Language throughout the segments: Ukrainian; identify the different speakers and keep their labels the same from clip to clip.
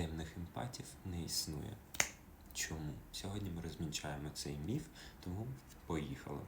Speaker 1: темних емпатів не існує. Чому? Сьогодні ми розмінчаємо цей міф, тому поїхали.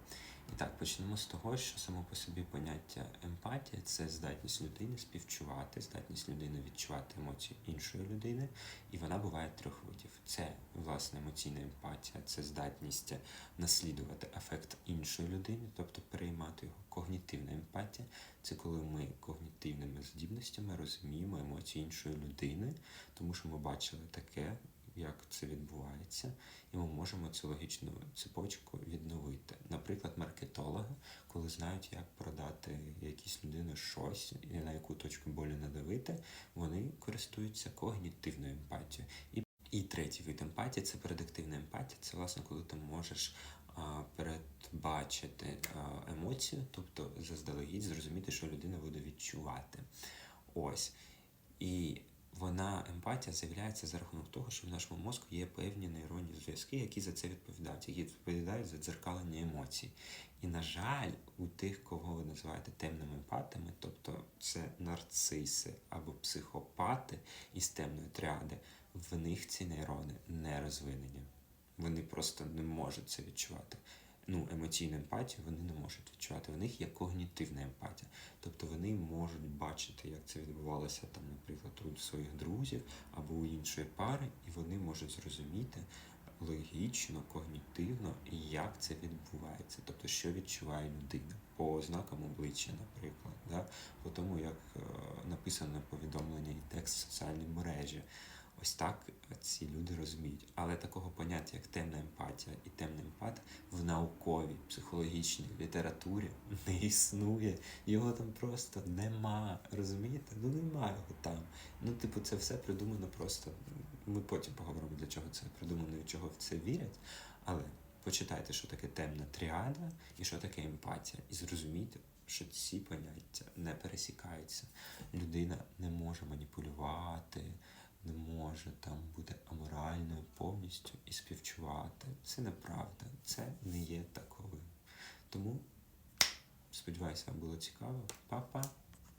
Speaker 1: І так, почнемо з того, що само по собі поняття емпатія це здатність людини співчувати, здатність людини відчувати емоції іншої людини, і вона буває трьох видів. Це власне емоційна емпатія, це здатність наслідувати афект іншої людини, тобто переймати його. Когнітивна емпатія це коли ми когнітивними здібностями розуміємо емоції іншої людини, тому що ми бачили таке, як це відбувається, і ми можемо цю логічну цепочку відновити. Наприклад, маркетологи, коли знають, як продати якійсь людини щось і на яку точку болі надавити, вони користуються когнітивною емпатією. І, і третій вид емпатії це предиктивна емпатія. Це власне, коли ти можеш передбачити а, емоцію, тобто заздалегідь зрозуміти, що людина буде відчувати. Ось. І вона емпатія з'являється за рахунок того, що в нашому мозку є певні нейронні зв'язки, які за це відповідають, які відповідають за дзеркалення емоцій. І, на жаль, у тих, кого ви називаєте темними емпатами, тобто це нарциси або психопати із темної тріади, в них ці нейрони не розвинені. Вони просто не можуть це відчувати. Ну, емоційну емпатію вони не можуть відчувати. В них є когнітивна емпатія. Тобто вони можуть бачити, як це відбувалося там, наприклад, у своїх друзів або у іншої пари, і вони можуть зрозуміти логічно, когнітивно, як це відбувається, тобто що відчуває людина по ознакам обличчя, наприклад, да? по тому, як е, написано повідомлення і текст в соціальній мережі. Ось так ці люди розуміють. Але такого поняття, як темна емпатія і темний емпат в науковій, психологічній літературі не існує. Його там просто нема. Розумієте? Ну нема його там. Ну, типу, це все придумано просто. Ми потім поговоримо, для чого це придумано і чого в це вірять. Але почитайте, що таке темна тріада і що таке емпатія, і зрозумійте. Що ці поняття не пересікаються. Людина не може маніпулювати, не може там бути аморальною повністю і співчувати. Це неправда, це не є таковим. Тому сподіваюся, вам було цікаво. Па-па!